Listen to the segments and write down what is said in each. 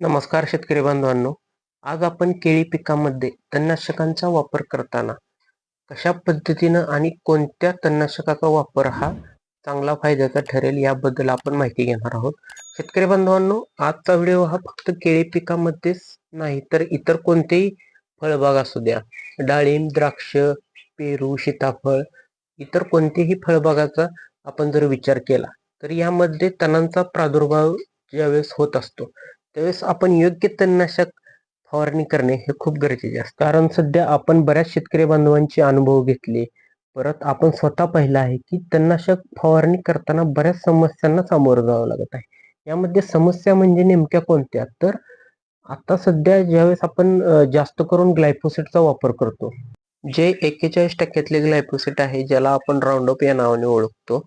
नमस्कार शेतकरी बांधवांनो. आज आपण केळी पिकामध्ये तणनाशकांचा वापर करताना कशा पद्धतीनं आणि कोणत्या तणनाशकाचा वापर हा चांगला फायद्याचा ठरेल याबद्दल आपण माहिती घेणार आहोत. शेतकरी बांधवांनो आजचा व्हिडिओ हा फक्त केळी पिकामध्येच नाही तर इतर कोणतेही फळबाग असू द्या. डाळिंब द्राक्ष पेरू सीताफळ इतर कोणतेही फळबागाचा आपण जर विचार केला तर यामध्ये तणांचा प्रादुर्भाव ज्यावेळेस होत असतो त्यावेळेस आपण योग्य तणनाशक फवारणी करणे हे खूप गरजेचे असते. कारण सध्या आपण बऱ्याच शेतकरी बांधवांचे अनुभव घेतले. परत आपण स्वतः पाहिलं आहे की तणनाशक फवारणी करताना बऱ्याच समस्यांना सामोरं जावं लागत आहे. यामध्ये समस्या म्हणजे नेमक्या कोणत्या? तर आता सध्या ज्यावेळेस आपण जास्त करून ग्लायफोसेटचा वापर करतो जे एक्केचाळीस टक्क्यातले ग्लायफोसेट आहे ज्याला आपण राऊंडअप या नावाने ओळखतो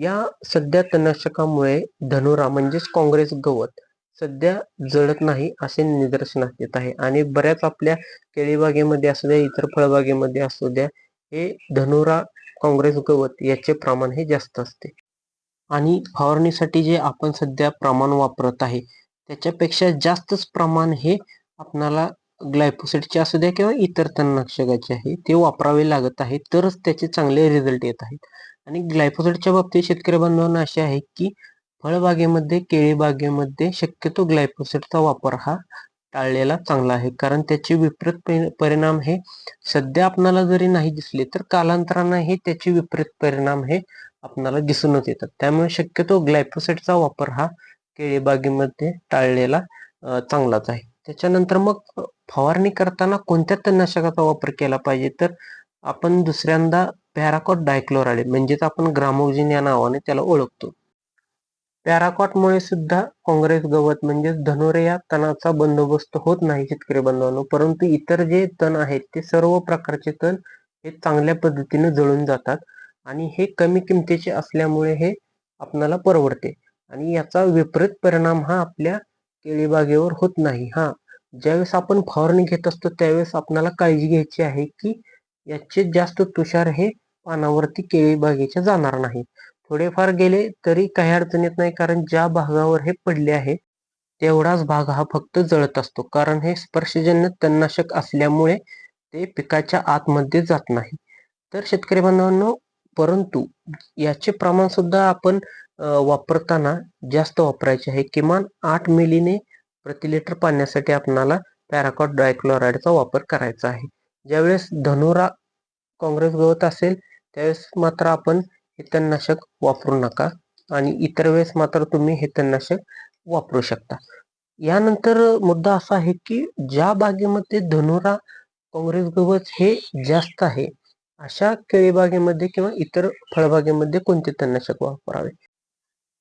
या सध्या तणनाशकामुळे धनुरा म्हणजेच काँग्रेस गवत सध्या जळत नाही असे निदर्शनास येत आहे. आणि बऱ्याच आपल्या केळीबागेमध्ये असू द्या इतर फळबागेमध्ये असू द्या हे धनुरा काँग्रेस गवत याचे प्रमाण हे जास्त असते. आणि फवारणीसाठी जे आपण सध्या प्रमाण वापरत आहे त्याच्यापेक्षा जास्तच प्रमाण हे आपणाला ग्लायफोसेटचे असू द्या किंवा इतर तणनाशकाचे आहे ते वापरावे लागत आहे तरच त्याचे चांगले रिझल्ट येत आहेत. आणि ग्लायफोसेटच्या बाबतीत शेतकरी बांधवांना असे आहे की फळबागेमध्ये केळीबागेमध्ये शक्यतो ग्लायफोसेटचा वापर हा टाळलेला चांगला आहे. कारण त्याचे विपरीत परिणाम हे सध्या आपणाला जरी नाही दिसले तर कालांतराने हे त्याचे विपरीत परिणाम हे आपणाला दिसूनच येतात. त्यामुळे शक्यतो ग्लायफोसेटचा वापर हा केळीबागेमध्ये टाळलेला चांगलाच आहे. त्याच्यानंतर मग फवारणी करताना कोणत्या तणनाशकाचा वापर केला पाहिजे? तर आपण दुसऱ्यांदा पॅराकॉट डायक्लोराइड म्हणजेच आपण ग्रामोजिन या नावाने त्याला ओळखतो. पॅराकॉटमुळे सुद्धा काँग्रेस गवत म्हणजे धनुरे या तणाचा बंदोबस्त होत नाही शेतकरी बांधवांनो. परंतु इतर जे तण आहेत ते सर्व प्रकारचे तण हे चांगल्या पद्धतीने जळून जातात आणि हे कमी किमतीचे असल्यामुळे हे आपणाला परवडते. आणि याचा विपरीत परिणाम हा आपल्या केळीबागेवर होत नाही. हा ज्यावेळेस आपण फवारणी घेत असतो त्यावेळेस आपल्याला काळजी घ्यायची आहे की याचे जास्त तुषार हे पानावरती केळीबागेच्या जाणार नाही थोडेफार गेले तरी काही अडचण येत नाही कारण ज्या भागावर हे पडले आहे तेवढाच भाग हा फक्त जळत असतो. कारण हे स्पर्शजन्य तणनाशक असल्यामुळे ते पिकाच्या आतमध्ये जात नाही. तर शेतकरी बांधवांनो परंतु याचे प्रमाण सुद्धा आपण वापरताना जास्त वापरायचे आहे. किमान आठ मिलीने प्रति लिटर पाण्यासाठी आपणाला पॅराकॉट डायक्लोराईडचा वापर करायचा आहे. ज्यावेळेस धनुरा काँग्रेस गवत असेल त्यावेळेस मात्र आपण हे तणनाशक वापरू नका आणि इतर वेळेस मात्र तुम्ही हे तणनाशक वापरू शकता. यानंतर मुद्दा असा आहे की ज्या बागेमध्ये धनुरा काँग्रेस गवत हे जास्त आहे अशा केळीबागेमध्ये किंवा इतर फळबागेमध्ये कोणते तणनाशक वापरावे?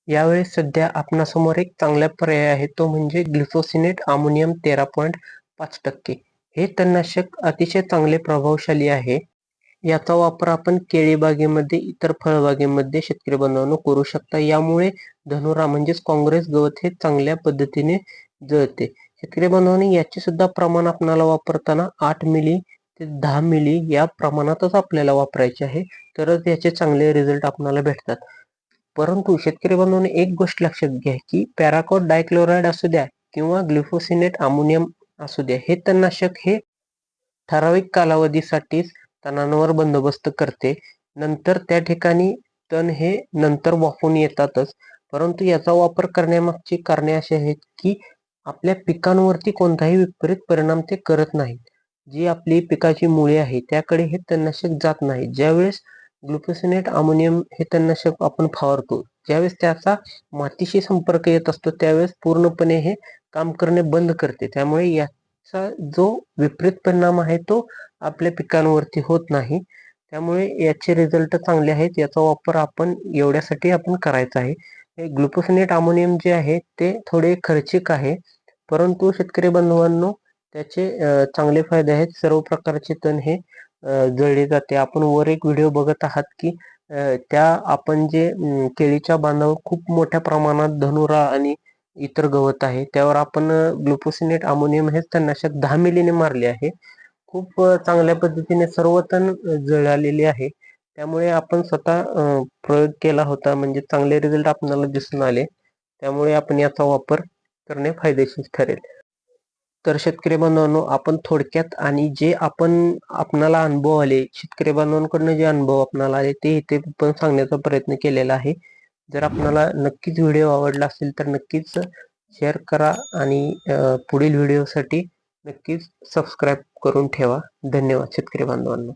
यावेळेस सध्या आपणासमोर एक चांगला पर्याय आहे तो म्हणजे ग्लिफोसिनेट अमोनियम तेरा पॉईंट पाच टक्के. हे तणनाशक अतिशय चांगले प्रभावशाली आहे. याचा वापर आपण केळीबागेमध्ये इतर फळबागेमध्ये शेतकरी बांधवांनो करू शकता. यामुळे धनुरा म्हणजेच काँग्रेस गवत हे चांगल्या पद्धतीने जळते. शेतकरी बांधवांनी याचे सुद्धा प्रमाण आपणाला वापरताना आठ मिली ते दहा मिली या प्रमाणातच आपल्याला वापरायचे आहे. तरच याचे चांगले रिझल्ट आपणाला भेटतात. परंतु शेतकरी बांधवांनी एक गोष्ट लक्षात घ्या की पॅराकॉट डायक्लोराईड असू द्या किंवा ग्लिफोसिनेट अमोनियम असू द्या हे तणनाशक हे ठराविक कालावधीसाठीच तणांवर बंदोबस्त करते. नंतर त्या ठिकाणी तण हे नंतर वाफून येतातच. परंतु याचा वापर करण्यामागची कारणे अशी आहेत की आपल्या पिकांवरती कोणताही विपरीत परिणाम ते करत नाहीत. जी आपली पिकाची मुळे आहे त्याकडे हे तणनाशक जात नाही. ज्यावेळेस ग्लुकोसिनेट अमोनियम हे तणनाशक आपण फवारतो ज्यावेळेस त्याचा मातीशी संपर्क येत असतो त्यावेळेस पूर्णपणे हे काम करणे बंद करते. त्यामुळे या चा जो विपरीत परिणाम आहे तो आपल्या पिकांवरती होत नाही. त्यामुळे याचे रिझल्ट चांगले आहेत. याचा वापर आपण एवढ्यासाठी आपण करायचा आहे. हे ग्लुकोसिनेट अमोनियम जे आहे ते थोडे खर्चिक आहे. परंतु शेतकरी बांधवांनो त्याचे चांगले फायदे आहेत. सर्व प्रकारचे तण हे जळले जाते. आपण वर एक व्हिडिओ बघत आहात की त्या आपण जे केळीच्या बांधावर खूप मोठ्या प्रमाणात धनुरा आणि इतर गवत आहे. त्यावर आपण ग्लुकोसिनेट अमोनियम हे तणनाशक दहा मिलीने मारले आहे. खूप चांगल्या पद्धतीने सर्व तण जळालेले आहे. त्यामुळे आपण स्वतः प्रयोग केला होता. म्हणजे चांगले रिझल्ट आपल्याला दिसून आले. त्यामुळे आपण याचा वापर करणे फायदेशीर ठरेल. तर शेतकरी बांधवांनो आपण थोडक्यात आणि जे आपण आपणाला अनुभव आले शेतकरी बांधवांकडनं जे अनुभव आपणाला आले ते इथे पण सांगण्याचा प्रयत्न केलेला आहे. जर आपणाला नक्कीच व्हिडिओ आवडला असेल तर नक्कीच शेअर करा आणि पुढील व्हिडिओसाठी नक्कीच सबस्क्राईब करून ठेवा. धन्यवाद शेतकरी बांधवांनो.